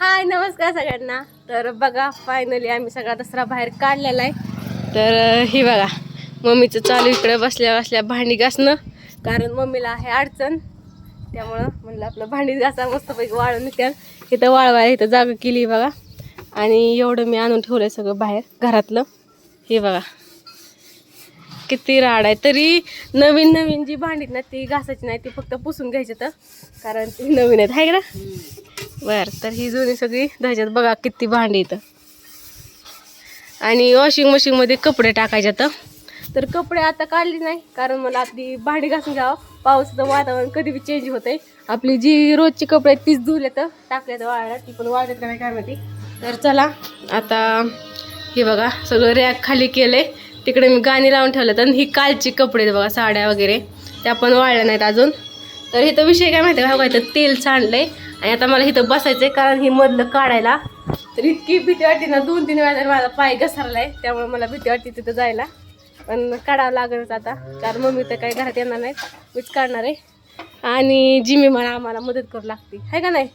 हाय नमस्कार सगळ्यांना. तर बघा फायनली आम्ही सगळा दसरा बाहेर काढलेला आहे. तर हे ही बघा मम्मीचं चालू इकडे बसल्या बसल्या भांडी घासणं. कारण मम्मीला आहे अडचण. त्यामुळं म्हणलं आपलं भांडी घासा मस्तपैकी वाळून निघत्या इथं वाळवायला इथं जागा केली बघा. आणि एवढं मी आणून ठेवलंय सगळं बाहेर घरातलं. हे बघा. किती राड आहे. तरी नवीन नवीन जी भांडीत ना ती घासायची नाही ती फक्त पुसून घ्यायची तर. कारण ती नवीन आहेत. आहे ना? बर तर ही जुनी सगळी त्याच्यात बघा किती भांडी इथं. आणि वॉशिंग मशीनमध्ये कपडे टाकायचे तर तर कपडे आता काढले नाही कारण मला आपली भांडी घासून घ्यावं. पावसाचं वातावरण कधी बी चेंज आहे आपली जी रोजची कपडे आहेत तीच धुले तर टाकल्या तर वाळल्या ती पण वाढत का नाही काय माहिती. तर चला आता हे बघा सगळं रॅक खाली केलंय. तिकडे मी गाणी लावून ठेवलं तर ही कालची कपडे आहेत बघा साड्या वगैरे. त्या पण वाळल्या नाहीत अजून. तर इथं विषय काय माहिती आहे इथं तेल सांडलंय आणि आता मला इथं बसायचंय कारण ही मधलं काढायला. तर इतकी भीती वाटते ना दोन तीन वेळा तर माझा पाय घसरलाय त्यामुळे मला भीती वाटते तिथं जायला. पण काढावं लागेलच आता कारण मम्मी तर काही घरात येणार नाहीत. मीच काढणार आहे. आणि जिमी मला आम्हाला मदत करू लागते. आहे का नाही?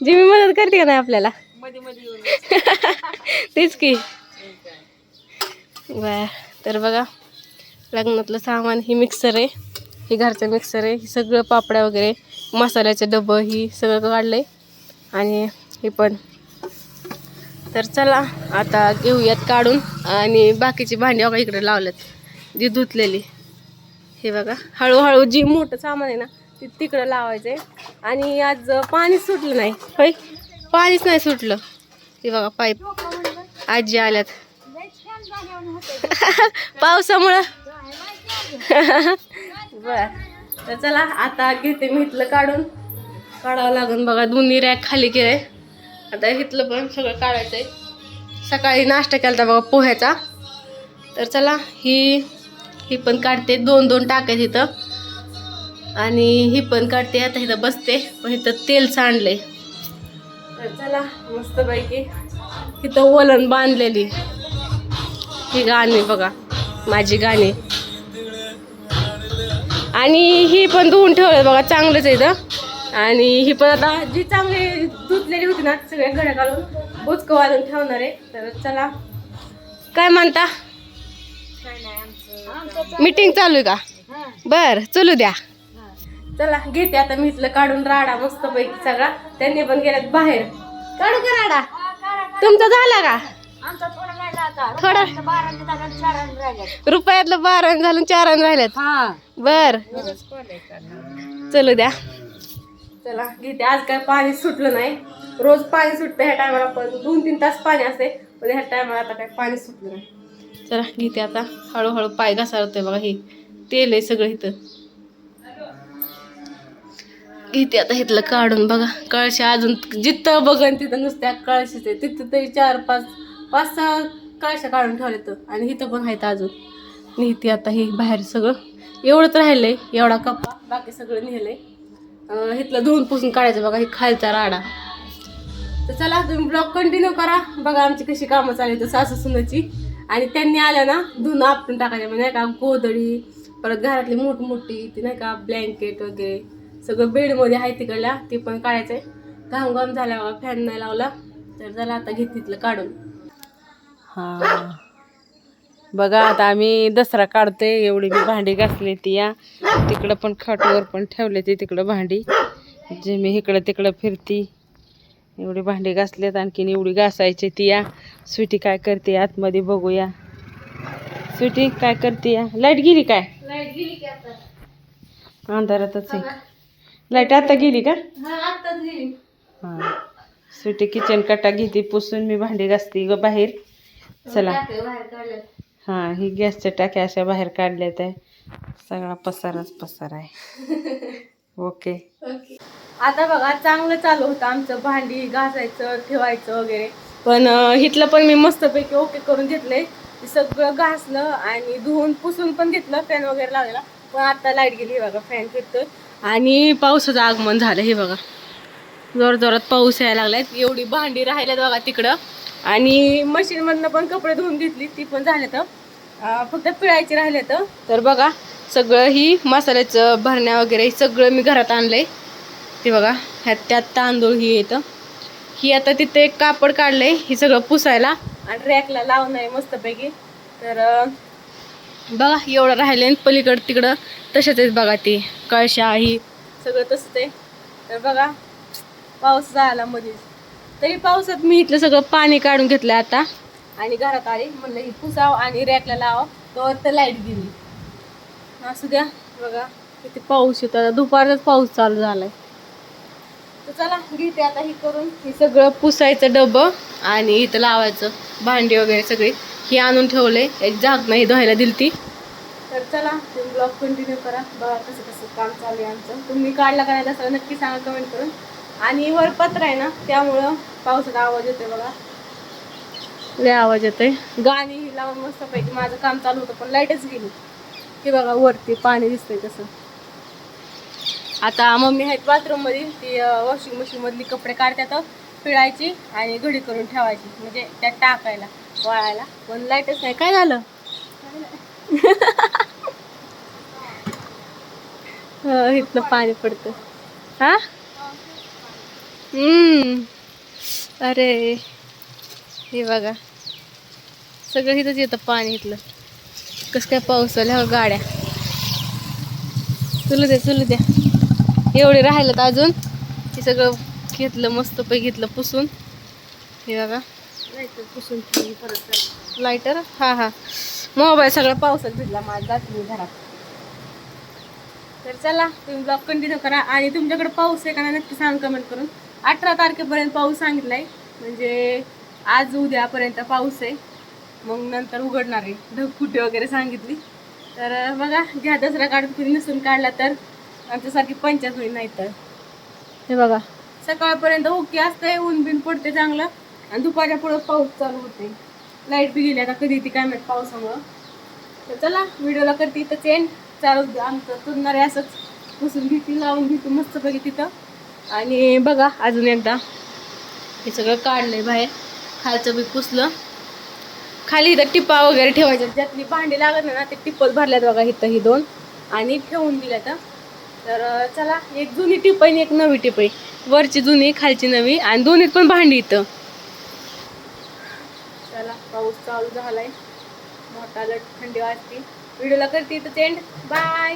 जिमी मदत करते का नाही आपल्याला? तेच की. बर तर बघा लग्नातलं सामान ही मिक्सर आहे. हे घरचं मिक्सर आहे. हे सगळं पापड्या वगैरे मसाल्याचं डबं ही सगळं काढलंय. आणि हे पण. तर चला आता घेऊयात काढून. आणि बाकीची भांडी बघा इकडे लावल्यात. जी धुतलेली. हे बघा हळूहळू जी मोठं सामान आहे ना ते तिकडं लावायचं आहे आणि आज पाणीच सुटलं नाही. होय? पाणीच नाही सुटलं. हे बघा पाईप. आजी आल्यात. पावसामुळं. बर. तर चला आता घेते मी इथलं काढून. काढावं लागून बघा दोन्ही रॅक खाली केले आता इथलं पण सगळं काढायचंय. सकाळी नाश्ता केला बघा पोह्याचा. तर चला ही ही पण काढते. दोन दोन टाकायचे इथं. आणि ही पण काढते आता इथं बसते. पण इथं तेल सांडले तर चला मस्तपैकी इथं वलन बांधलेली. ही गाणी बघा माझी गाणी. आणि ही पण धुवून ठेवलं बघा चांगलंच आहे इथं. आणि ही पण आता जी चांगली धुतलेली होती ना सगळ्या घड्या काढून भुचकं वाजून ठेवणार आहे. तर चला. काय म्हणता? मीटिंग चालू आहे का? बर चलू द्या. चला घेते आता मी इथलं काढून राडा मस्त पैकी सगळा. त्यांनी पण गेल्यात बाहेर. काढू का राडा? तुमचा झाला का? थोडा रुपयातलं बारा झालं चार राहिल्यात. बर. चलू द्या. चला घेते. आज काय पाणी सुटलं नाही. रोज पाणी सुटतं ह्या टायमाला पण दोन तीन तास पाणी असते. पण ह्या टायमाला आता काय पाणी सुटलं नाही. चला घेते आता. हळूहळू पाय घसारतोय बघा हे. तेल आहे सगळं इथं. घेते आता इथलं काढून बघा. कळशी अजून जिथं बघन तिथं नुसत्या कळशीच आहे. तिथं तरी चार पाच पाच सहा कळशा काढून ठेवले तर आणि इथं पण आहेत अजून. नेहती आता हे बाहेर सगळं. एवढंच राहिलंय एवढा कप्पा बाकी सगळं नेलंय. इथलं धुवून पुसून काढायचं बघा हे खालचा राडा. तर चला तुम्ही ब्लॉग कंटिन्यू करा. बघा आमची कशी कामं चालली तर सासू सुनाची. आणि त्यांनी आल्या ना धुणं आपटून टाकायचे म्हणजे नाही का गोधडी परत घरातली मोठमोठी ती नाही का ब्लँकेट वगैरे. सगळं बेडमध्ये आहे तिकडल्या ते पण काढायचंय. घाम घाम झाला बघा फॅन नाही लावला. तर चला आता घेत तिथलं काढून. हा. बघा आता आम्ही दसरा काढतोय. एवढी मी भांडी घासली ती या तिकडं पण खाटवर पण ठेवले ती तिकडं भांडी. जे मी इकडं तिकडं फिरती. एवढी भांडी घासलेत आणखीन एवढी घासायची ती या स्वीटी काय करते आतमध्ये बघूया. स्वीटी काय करते या लाइट गेली काय? लाइट गेली की आता. अंधारातच आहे. लाइट आता गेली का? हा हां. स्वीटी किचन कटा घेते पुसून मी भांडी घासते ग बाहेर. चला. हां ही गॅसच्या टाक्या अशा बाहेर काढल्यात आहे सगळा पसाराच पसार आहे. ओके. ओके. आता बघा चांगलं चालू होतं आमचं भांडी घासायचं ठेवायचं वगैरे. पण अं, इथलं पण मी मस्तपैकी ओके करून घेतलंय. सगळं घासलं आणि धुवून पुसून पण घेतलं फॅन वगैरे लावलेला. पण आता लाइट गेली हे बघा फॅन फिरतोय. आणि पावसाचं आगमन झालं हे बघा. जोर जोरात पाऊस यायला लागलाय. एवढी भांडी राहिल्यात बघा तिकडं. आणि मशीन मधनं पण कपडे धुवून घेतली ती पण झाले तर फक्त पिळायची राहिले तर बघा सगळं ही मसाल्याचं भरण्या वगैरे सगळं मी घरात आणलंय. ते बघा ह्यात त्यात तांदूळ ही येतं. ही आता तिथे एक कापड काढलंय हे सगळं पुसायला. आणि रॅकला लावून आहे मस्तपैकी. तर बघा एवढं राहिलं आणि पलीकडं तिकडं तशाच आहेत बघा ती कळशा ही. सगळं तसंच आहे. तर बघा पाऊस झाला मध्येच तरी पावसात मी इथलं सगळं पाणी काढून घेतलं आता. आणि घरात आली म्हणलं ही पुसाव आणि रॅकला लावा तर तर लाइट गेली. असू द्या बघा किती पाऊस येतो. आता दुपारच पाऊस चालू झालाय. तर चला घेते आता हे करून. हे सगळं पुसायचं डबं आणि इथं लावायचं भांडी वगैरे सगळी. ही आणून ठेवले एक जाग नाही धुवायला दिलती. तर चला तुम्ही ब्लॉग कंटिन्यू करा. बघा कसं कसं काम चालू आहे आमचं. तुम्ही काढला का नाही तसं नक्की सांगा कमेंट करून. आणि वर पत्र आहे ना त्यामुळं पावसाचा आवाज येतोय बघा. लय आवाज येतोय. गाणी ही लावून मस्तपैकी माझं काम चालू होतं पण लाईटच गेली. हे बघा वरती पाणी दिसतंय तसं. आता मम्मी आहेत बाथरूममध्ये ती वॉशिंग मशीन मधली कपडे काढतात पिळायची आणि घडी करून ठेवायची म्हणजे त्यात टाकायला वाळायला. पण लाईटच नाही. काय झालं? इथनं पाणी पडतं. हा? अरे हे बघा. सगळं इथंच येतं पाणी इथलं. कसं काय पाऊस आल्या हो गाड्या. चलू द्या चलू द्या एवढे राहिलं अजून. हे सगळं घेतलं मस्त पै घेतलं पुसून. हे बघा. पुसून ठेवली परत लायटर हा हा. मोबाईल सगळं पावसात भिजला माझा घरात तर चला तुम्ही ब्लॉग कंटिन्यू करा. आणि तुमच्याकडे पाऊस आहे का नक्की सांग कमेंट करून. अठरा तारखेपर्यंत पाऊस सांगितलाय. म्हणजे आज उद्यापर्यंत पाऊस आहे. मग नंतर उघडणार आहे. ढगफुटी वगैरे सांगितली. तर बघा घ्या दसरा काढून कुणी नसून काढला तर. आमच्यासारखी पंचायत होईल नाही तर. हे बघा. सकाळपर्यंत ओके असतंय ऊन बिन पडते चांगलं. आणि दुपारच्या पुढं पाऊस चालू होते. लाइट बी गेली आता कधी येते काय माहीत पावसामुळं. तर चला व्हिडिओला करते इथं चेंज चालू. आमचं तुरणार आहे असंच. पुसून घेते लावून घेते मस्तपैकी तिथं. आणि बघा अजून एकदा. हे सगळं काढलंय बाहेर. खालचं बी पुसलं. खाली इथं टिपा वगैरे ठेवायच्या ज्यातली भांडी लागत नाही ना ते टिपल भरल्यात बघा इथं ही दोन. आणि ठेवून दिल्यात तर चला एक जुनी टिप आहे आणि एक नवी टिप. आहे वरची जुनी खालची नवी आणि दोन्हीत पण भांडी इथं. चला पाऊस चालू झालाय. मोठा लट थंडी वाजते. व्हिडिओला करते इथं एंड बाय